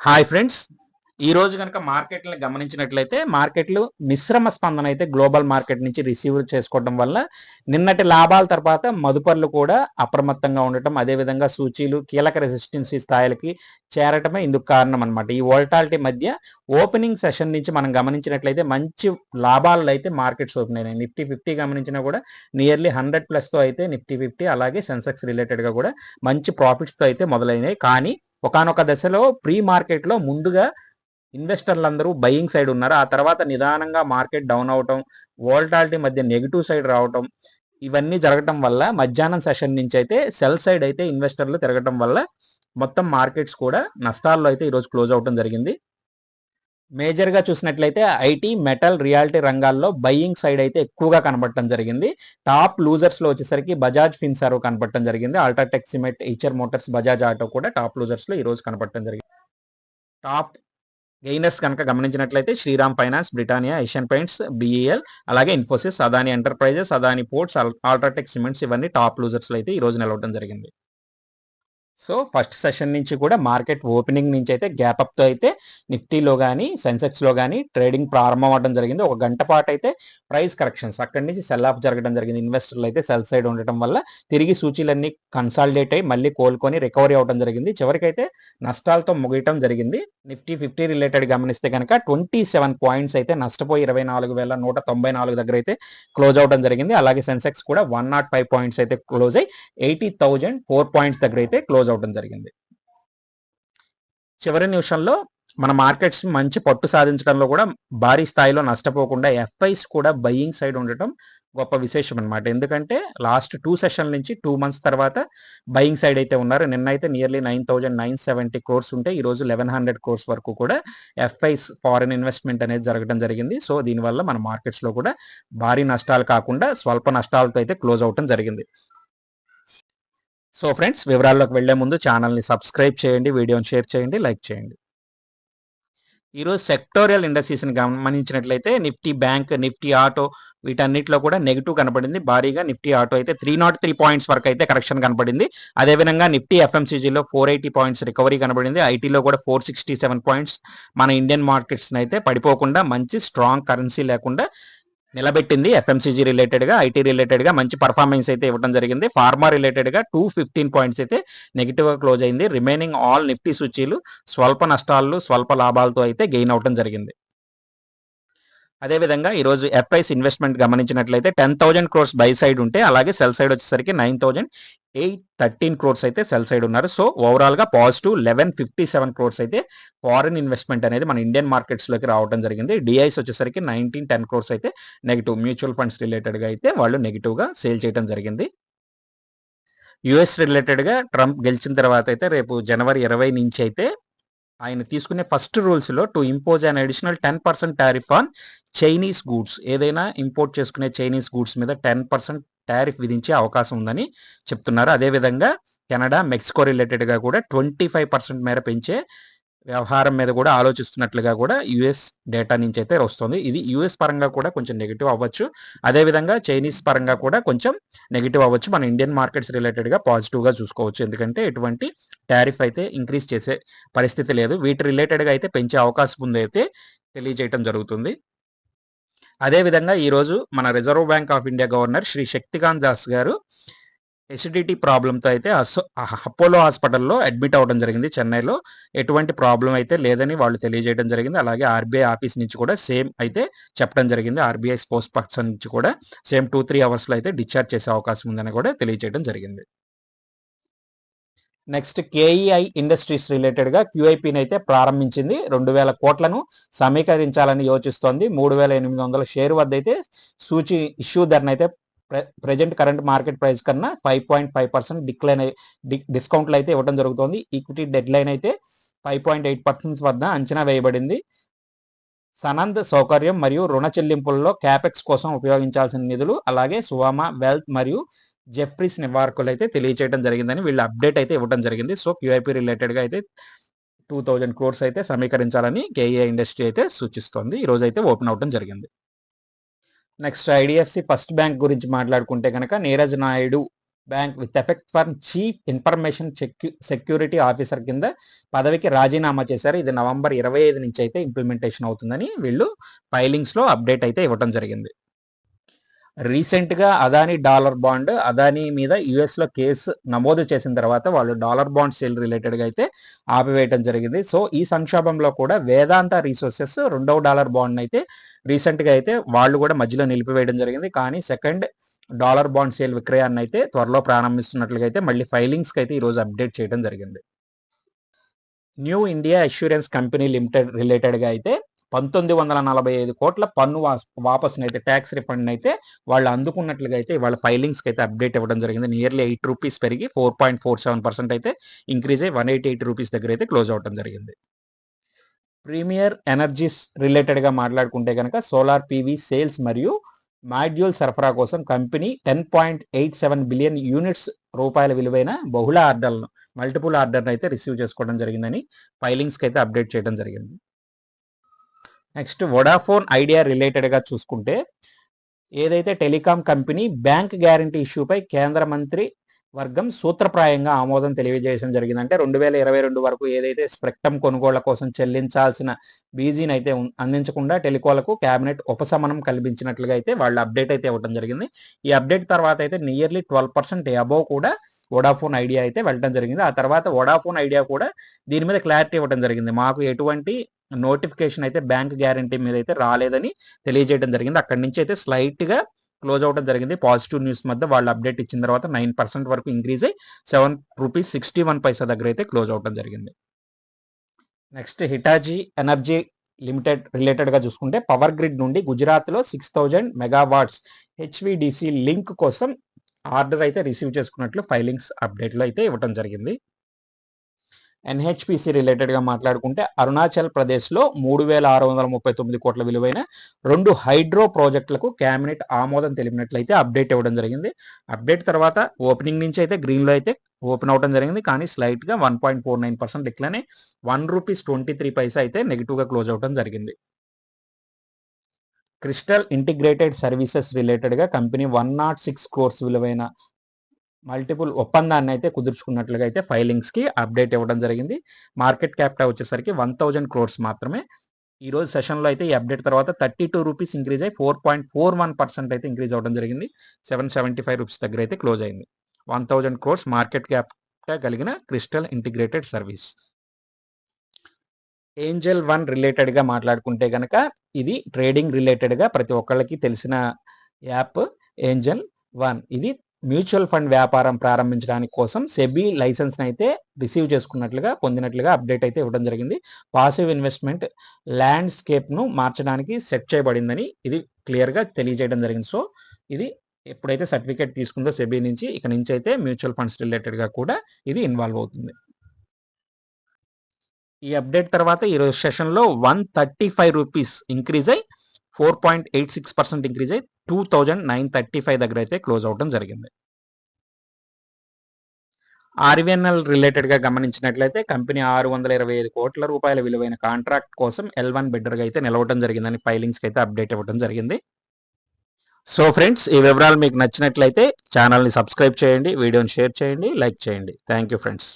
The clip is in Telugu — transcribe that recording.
Hi friends. ఈ రోజు కనుక మార్కెట్లను గమనించినట్లయితే మార్కెట్లు మిశ్రమ స్పందన అయితే గ్లోబల్ మార్కెట్ నుంచి రిసీవ్ చేసుకోవడం వల్ల నిన్నటి లాభాల తర్వాత మదుపర్లు కూడా అప్రమత్తంగా ఉండటం అదేవిధంగా సూచీలు కీలక రెసిస్టెన్సీ స్థాయిలకి చేరటమే ఇందుకు కారణం అనమాట ఈ వోల్టాలిటీ మధ్య ఓపెనింగ్ సెషన్ నుంచి మనం గమనించినట్లయితే మంచి లాభాలు అయితే మార్కెట్స్ ఓపెన్ అయినాయి. నిఫ్టీ ఫిఫ్టీ గమనించినా కూడా నియర్లీ హండ్రెడ్ ప్లస్తో అయితే నిఫ్టీ ఫిఫ్టీ అలాగే సెన్సెక్స్ రిలేటెడ్గా కూడా మంచి ప్రాఫిట్స్తో అయితే మొదలైనాయి. కానీ ఒకనొక దశలో ప్రీ మార్కెట్లో ముందుగా ఇన్వెస్టర్లు అందరూ బయింగ్ సైడ్ ఉన్నారు. ఆ తర్వాత నిదానంగా మార్కెట్ డౌన్ అవటం వోల్టాలిటీ మధ్య నెగిటివ్ సైడ్ రావటం ఇవన్నీ జరగటం వల్ల మధ్యాహ్నం సెషన్ నుంచి అయితే సెల్ సైడ్ అయితే ఇన్వెస్టర్లు తిరగటం వల్ల మొత్తం మార్కెట్స్ కూడా నష్టాల్లో అయితే ఈరోజు క్లోజ్ అవటం జరిగింది. మేజర్గా చూసినట్లయితే ఐటీ మెటల్ రియాలిటీ రంగాల్లో బయ్యింగ్ సైడ్ అయితే ఎక్కువగా కనబడటం జరిగింది. టాప్ లూజర్స్లో వచ్చేసరికి బజాజ్ ఫిన్సారో కనబడటం జరిగింది. అల్ట్రాటెక్ సిమెంట్ హెచ్ఆర్ మోటార్స్ బజాజ్ ఆటో కూడా టాప్ లూజర్స్లో ఈరోజు ఈ రోజు కనబడటం జరిగింది. టాప్ గెయినర్స్ కనుక గమనించినట్లయితే Shriram finance Britannia Asian paints BEL అలాగే Infosys Adani enterprises Adani ports UltraTech cements ఇవన్నీ టాప్ లూజర్స్లో అయితే ఈ రోజు నిలవడం జరిగింది. సో ఫస్ట్ సెషన్ నుంచి కూడా మార్కెట్ ఓపెనింగ్ నుంచి అయితే గ్యాప్ అప్తో అయితే నిఫ్టీలో కానీ సెన్సెక్స్లో కానీ ట్రేడింగ్ ప్రారంభం అవడం జరిగింది. ఒక గంట పాటు అయితే ప్రైస్ కరెక్షన్స్ అక్కడి నుంచి సెల్ ఆఫ్ జరగడం జరిగింది. ఇన్వెస్టర్లు అయితే సెల్ సైడ్ ఉండటం వల్ల తిరిగి సూచీలన్నీ కన్సాలిడేట్ అయ్యి మళ్ళీ కోలుకొని రికవరీ అవడం జరిగింది. చివరికైతే నష్టాలతో ముగియటం జరిగింది. నిఫ్టీ ఫిఫ్టీ రిలేటెడ్ గమనిస్తే కనుక ట్వంటీ సెవెన్ పాయింట్స్ అయితే నష్టపోయి ఇరవై నాలుగు వేల నూట తొంభై నాలుగు దగ్గర అయితే క్లోజ్ అవడం జరిగింది. అలాగే సెన్సెక్స్ కూడా వన్ నాట్ ఫైవ్ పాయింట్స్ అయితే క్లోజ్ అయ్యి ఎయిటీ థౌజండ్ ఫోర్ పాయింట్స్ దగ్గర అయితే క్లోజ్ అవడం జరిగింది. చివరి నిమిషంలో మన మార్కెట్స్ మంచి పట్టు సాధించడంలో కూడా భారీ స్థాయిలో నష్టపోకుండా ఎఫ్ఐస్ కూడా బయ్యింగ్ సైడ్ ఉండటం గొప్ప విశేషం అనమాట ఎందుకంటే లాస్ట్ టూ సెషన్ నుంచి టూ మంత్స్ తర్వాత బయింగ్ సైడ్ అయితే ఉన్నారు. నిన్న అయితే nearly nine thousand nine seventy crores ఉంటే ఈ రోజు లెవెన్ హండ్రెడ్ క్రోర్స్ వరకు కూడా ఎఫ్ఐస్ ఫారెన్ ఇన్వెస్ట్మెంట్ అనేది జరగడం జరిగింది. సో దీనివల్ల మన మార్కెట్స్లో కూడా భారీ నష్టాలు కాకుండా స్వల్ప నష్టాలతో అయితే క్లోజ్ అవటం జరిగింది. సో ఫ్రెండ్స్ వివరాల్లోకి వెళ్ళే ముందు ఛానల్ని సబ్స్క్రైబ్ చేయండి వీడియోని షేర్ చేయండి లైక్ చేయండి. ఈరోజు సెక్టోరియల్ ఇండస్ట్రీస్ని గమనించినట్లయితే నిఫ్టీ బ్యాంక్ నిఫ్టీ ఆటో వీటన్నిటిలో కూడా నెగిటివ్ కనపడింది. భారీగా నిఫ్టీ ఆటో అయితే త్రీ నాట్ త్రీ పాయింట్స్ వరకు అయితే కరెక్షన్ కనపడింది. అదేవిధంగా నిఫ్టీ ఎఫ్ఎంసీజీలో ఫోర్ ఎయిటీ పాయింట్స్ రికవరీ కనబడింది ఐటీలో కూడా ఫోర్ సిక్స్టీ సెవెన్ పాయింట్స్ మన ఇండియన్ మార్కెట్స్ని అయితే పడిపోకుండా మంచి స్ట్రాంగ్ కరెన్సీ లేకుండా నిలబెట్టింది ఎఫ్ఎంసీజీ రిలేటెడ్గా ఐటీ రిలేటెడ్గా మంచి పర్ఫార్మెన్స్ అయితే ఇవ్వడం జరిగింది. ఫార్మా రిలేటెడ్గా టూ ఫిఫ్టీన్ పాయింట్స్ అయితే నెగిటివ్గా క్లోజ్ అయింది. రిమైనింగ్ ఆల్ నిఫ్టీ సూచీలు స్వల్ప నష్టాలు స్వల్ప లాభాలతో అయితే గెయిన్ అవడం జరిగింది. అదేవిధంగా ఈరోజు ఎఫ్ఐస్ ఇన్వెస్ట్మెంట్ గమనించినట్లయితే ten thousand crores buy side ఉంటే అలాగే సెల్ సైడ్ వచ్చేసరికి nine thousand eight thirteen crores అయితే సెల్ సైడ్ ఉన్నారు. సో ఓవరాల్గా positive eleven fifty seven crores అయితే ఫారిన్ ఇన్వెస్ట్మెంట్ అనేది మన ఇండియన్ మార్కెట్స్లోకి రావడం జరిగింది. డిఐస్ వచ్చేసరికి నైన్టీన్ టెన్ క్రోర్స్ అయితే నెగిటివ్ మ్యూచువల్ ఫండ్స్ రిలేటెడ్గా అయితే వాళ్ళు నెగిటివ్గా సేల్ చేయడం జరిగింది. యుఎస్ రిలేటెడ్గా ట్రంప్ గెలిచిన తర్వాత అయితే రేపు జనవరి ఇరవై నుంచి అయితే ఆయన తీసుకునే first రూల్స్లో to impose an additional ten percent tariff on Chinese goods ఏదైనా ఇంపోర్ట్ చేసుకునే చైనీస్ గూడ్స్ మీద టెన్ పర్సెంట్ టారిఫ్ విధించే అవకాశం ఉందని చెప్తున్నారు. అదేవిధంగా కెనడా మెక్సికో రిలేటెడ్గా కూడా ట్వంటీ ఫైవ్ పర్సెంట్ మేర పెంచే వ్యవహారం మీద కూడా ఆలోచిస్తున్నట్లుగా కూడా యుఎస్ డేటా నుంచి అయితే వస్తుంది. ఇది యుఎస్ పరంగా కూడా కొంచెం నెగిటివ్ అవ్వచ్చు. అదేవిధంగా చైనీస్ పరంగా కూడా కొంచెం నెగిటివ్ అవ్వచ్చు. మన ఇండియన్ మార్కెట్స్ రిలేటెడ్గా పాజిటివ్గా చూసుకోవచ్చు. ఎందుకంటే ఎటువంటి టారిఫ్ అయితే ఇంక్రీజ్ చేసే పరిస్థితి లేదు. వీటి రిలేటెడ్గా అయితే పెంచే అవకాశం ఉంది అయితే తెలియజేయటం జరుగుతుంది. అదేవిధంగా ఈరోజు మన reserve bank of India governor Shri Shaktikant Das garu acidity ప్రాబ్లంతో అయితే అపోలో హాస్పిటల్లో అడ్మిట్ అవ్వడం జరిగింది చెన్నైలో. ఎటువంటి ప్రాబ్లం అయితే లేదని వాళ్ళు తెలియజేయడం జరిగింది. అలాగే ఆర్బీఐ ఆఫీస్ నుంచి కూడా సేమ్ అయితే చెప్పడం జరిగింది. ఆర్బీఐ స్పోర్ట్స్ పర్సన్ నుంచి కూడా సేమ్ టూ త్రీ అవర్స్లో అయితే డిశ్చార్జ్ చేసే అవకాశం ఉందని కూడా తెలియజేయడం జరిగింది. నెక్స్ట్ కేఈఐ ఇండస్ట్రీస్ రిలేటెడ్గా క్యూఐపిని అయితే ప్రారంభించింది. రెండు వేల కోట్లను సమీకరించాలని యోచిస్తోంది. మూడు వేల ఎనిమిది వందల షేర్ వద్ద అయితే సూచి ఇష్యూ ధరను అయితే ప్రజెంట్ కరెంట్ మార్కెట్ ప్రైస్ కన్నా five point five percent decline డిస్కౌంట్లు అయితే ఇవ్వడం జరుగుతుంది. ఈక్విటీ డెడ్ లైన్ అయితే ఫైవ్ పాయింట్ ఎయిట్ పర్సెంట్ వద్ద అంచనా వేయబడింది. సనంద్ సౌకర్యం మరియు రుణ చెల్లింపుల్లో క్యాపెక్స్ కోసం ఉపయోగించాల్సిన నిధులు అలాగే సువామా వెల్త్ మరియు జెఫ్రీస్ నివారకులు అయితే తెలియచేయడం జరిగిందని వీళ్ళు అప్డేట్ అయితే ఇవ్వడం జరిగింది. సో క్యూఐపీ రిలేటెడ్గా అయితే టూ థౌజండ్ క్రోర్స్ అయితే సమీకరించాలని కేఏ ఇండస్ట్రీ అయితే సూచిస్తోంది. ఈ రోజు అయితే ఓపెన్ అవడం జరిగింది నెక్స్ట్ ఐడిఎఫ్సి ఫస్ట్ బ్యాంక్ గురించి మాట్లాడుకుంటే కనుక Neeraj Naidu bank with effect for chief information security officer కింద పదవికి రాజీనామా చేశారు. ఇది నవంబర్ ఇరవై ఐదు నుంచి అయితే ఇంప్లిమెంటేషన్ అవుతుందని వీళ్ళు ఫైలింగ్స్లో అప్డేట్ అయితే ఇవ్వడం జరిగింది. రీసెంట్గా అదానీ డాలర్ బాండ్ అదానీ మీద యుఎస్లో కేసు నమోదు చేసిన తర్వాత వాళ్ళు డాలర్ బాండ్ సేల్ రిలేటెడ్గా అయితే ఆపివేయటం జరిగింది. సో ఈ సంక్షోభంలో కూడా వేదాంత రీసోర్సెస్ రెండవ డాలర్ బాండ్ అయితే రీసెంట్గా అయితే వాళ్ళు కూడా మధ్యలో నిలిపివేయడం జరిగింది. కానీ సెకండ్ డాలర్ బాండ్ సేల్ విక్రయాన్ని అయితే త్వరలో ప్రారంభిస్తున్నట్లుగా అయితే మళ్ళీ ఫైలింగ్స్కి అయితే ఈరోజు అప్డేట్ చేయడం జరిగింది. New India assurance company limited రిలేటెడ్గా అయితే పంతొమ్మిది వందల నలభై ఐదు కోట్ల పన్ను వాపసును అయితే ట్యాక్స్ రిఫండ్ అయితే వాళ్ళు అందుకున్నట్లుగా అయితే వాళ్ళ ఫైలింగ్స్కి అయితే అప్డేట్ ఇవ్వడం జరిగింది. నియర్లీ ఎయిట్ రూపీస్ పెరిగి four point four seven percent అయితే ఇంక్రీజ్ అయ్యి వన్ ఎయిటీ ఎయిట్ రూపీస్ దగ్గర అయితే క్లోజ్ అవడం జరిగింది. ప్రీమియర్ ఎనర్జీస్ రిలేటెడ్గా మాట్లాడుకుంటే కనుక సోలార్ పీవీ సేల్స్ మరియు మాడ్యూల్ సరఫరా కోసం company ten point eight seven billion units రూపాయల విలువైన బహుళ ఆర్డర్లను మల్టిపుల్ ఆర్డర్ని అయితే రిసీవ్ చేసుకోవడం జరిగిందని ఫైలింగ్స్కి అయితే అప్డేట్ చేయడం జరిగింది. నెక్స్ట్ వొడాఫోన్ ఐడియా రిలేటెడ్గా చూసుకుంటే ఏదైతే టెలికాం కంపెనీ బ్యాంక్ గ్యారంటీ ఇష్యూపై కేంద్ర మంత్రి వర్గం సూత్రప్రాయంగా ఆమోదం తెలియజేయడం జరిగిందంటే రెండు వేల ఇరవై రెండు వరకు ఏదైతే స్ప్రెక్టమ్ కొనుగోళ్ళ కోసం చెల్లించాల్సిన బీజీని అయితే అందించకుండా టెలికోలకు కేబినెట్ ఉపశమనం కల్పించినట్లుగా అయితే వాళ్ళు అప్డేట్ అయితే ఇవ్వడం జరిగింది. ఈ అప్డేట్ తర్వాత అయితే నియర్లీ ట్వెల్వ్ పర్సెంట్ అబోవ్ కూడా వొడాఫోన్ ఐడియా అయితే వెళ్ళడం జరిగింది. ఆ తర్వాత వొడాఫోన్ ఐడియా కూడా దీని మీద క్లారిటీ ఇవ్వడం జరిగింది. మాకు ఎటువంటి నోటిఫికేషన్ అయితే బ్యాంక్ గ్యారంటీ మీద అయితే రాలేదని తెలియజేయడం జరిగింది. అక్కడి నుంచి అయితే స్లైట్గా క్లోజ్ అవడం జరిగింది. పాజిటివ్ న్యూస్ మధ్య వాళ్ళు అప్డేట్ ఇచ్చిన తర్వాత నైన్ పర్సెంట్ వరకు ఇంక్రీజ్ అయ్యి seven rupees sixty one paisa దగ్గర అయితే క్లోజ్ అవడం జరిగింది. నెక్స్ట్ హిటాజీ ఎనర్జీ లిమిటెడ్ రిలేటెడ్గా చూసుకుంటే పవర్ గ్రిడ్ నుండి గుజరాత్లో six thousand megawatts HVDC link కోసం ఆర్డర్ అయితే రిసీవ్ చేసుకున్నట్లు ఫైలింగ్స్ అప్డేట్లో అయితే ఇవ్వడం జరిగింది. ఎన్హెచ్పిసి రిలేటెడ్గా మాట్లాడుకుంటే అరుణాచల్ ప్రదేశ్లో మూడు వేల ఆరు వందల ముప్పై తొమ్మిది కోట్ల విలువైన రెండు హైడ్రో ప్రాజెక్టులకు క్యాబినెట్ ఆమోదం తెలిపినట్లయితే అప్డేట్ ఇవ్వడం జరిగింది. అప్డేట్ తర్వాత ఓపెనింగ్ నుంచి అయితే గ్రీన్లో అయితే ఓపెన్ అవడం జరిగింది. కానీ స్లైట్గా one point four nine percent ఇట్లానే one rupees twenty three paisa అయితే నెగిటివ్గా క్లోజ్ అవడం జరిగింది. క్రిస్టల్ ఇంటిగ్రేటెడ్ సర్వీసెస్ రిలేటెడ్గా company one nought six crores విలువైన మల్టిపుల్ ఒప్పందాన్ని అయితే కుదుర్చుకున్నట్లుగా అయితే ఫైలింగ్స్కి అప్డేట్ ఇవ్వడం జరిగింది. మార్కెట్ క్యాపిటల్ వచ్చేసరికి వన్ థౌజండ్ క్రోర్స్ మాత్రమే. ఈ రోజు సెషన్లో అయితే ఈ అప్డేట్ తర్వాత థర్టీ టూ రూపీస్ ఇంక్రీజ్ అయ్యి four point four one percent అయితే ఇంక్రీజ్ అవ్వడం జరిగింది. సెవెన్ సెవెంటీ ఫైవ్ రూపీస్ దగ్గర అయితే క్లోజ్ అయింది. One thousand crores market capital కలిగిన crystal integrated service Angel One రిలేటెడ్గా మాట్లాడుకుంటే కనుక ఇది ట్రేడింగ్ రిలేటెడ్గా ప్రతి ఒక్కళ్ళకి తెలిసిన యాప్ ఏంజల్ వన్ ఇది మ్యూచువల్ ఫండ్ వ్యాపారం ప్రారంభించడానికి కోసం సెబీ లైసెన్స్ అయితే రిసీవ్ చేసుకున్నట్లుగా పొందినట్లుగా అప్డేట్ అయితే ఇవ్వడం జరిగింది. పాసివ్ ఇన్వెస్ట్మెంట్ ల్యాండ్స్కేప్ను మార్చడానికి సెట్ చేయబడిందని ఇది క్లియర్గా తెలియజేయడం జరిగింది. సో ఇది ఎప్పుడైతే సర్టిఫికేట్ తీసుకుందో సెబీ నుంచి ఇక నుంచి అయితే మ్యూచువల్ ఫండ్స్ రిలేటెడ్గా కూడా ఇది ఇన్వాల్వ్ అవుతుంది. ఈ అప్డేట్ తర్వాత ఈరోజు సెషన్లో one thirty five rupees increase అయ్యి four point eight six percent increase అయ్యి two thousand nine thirty five దగ్గర అయితే క్లోజ్ అవడం జరిగింది. ఆర్వీఎన్ఎల్ రిలేటెడ్గా గమనించినట్లయితే కంపెనీ ఆరు వందల ఇరవై ఐదు కోట్ల రూపాయల విలువైన కాంట్రాక్ట్ కోసం ఎల్ వన్ బిడ్డర్గా అయితే నిలవడం జరిగిందని ఫైలింగ్స్కి అయితే అప్డేట్ ఇవ్వడం జరిగింది. సో ఫ్రెండ్స్ ఈ వివరాలు మీకు నచ్చినట్లయితే ఛానల్ని సబ్స్క్రైబ్ చేయండి వీడియోని షేర్ చేయండి లైక్ చేయండి. Thank you friends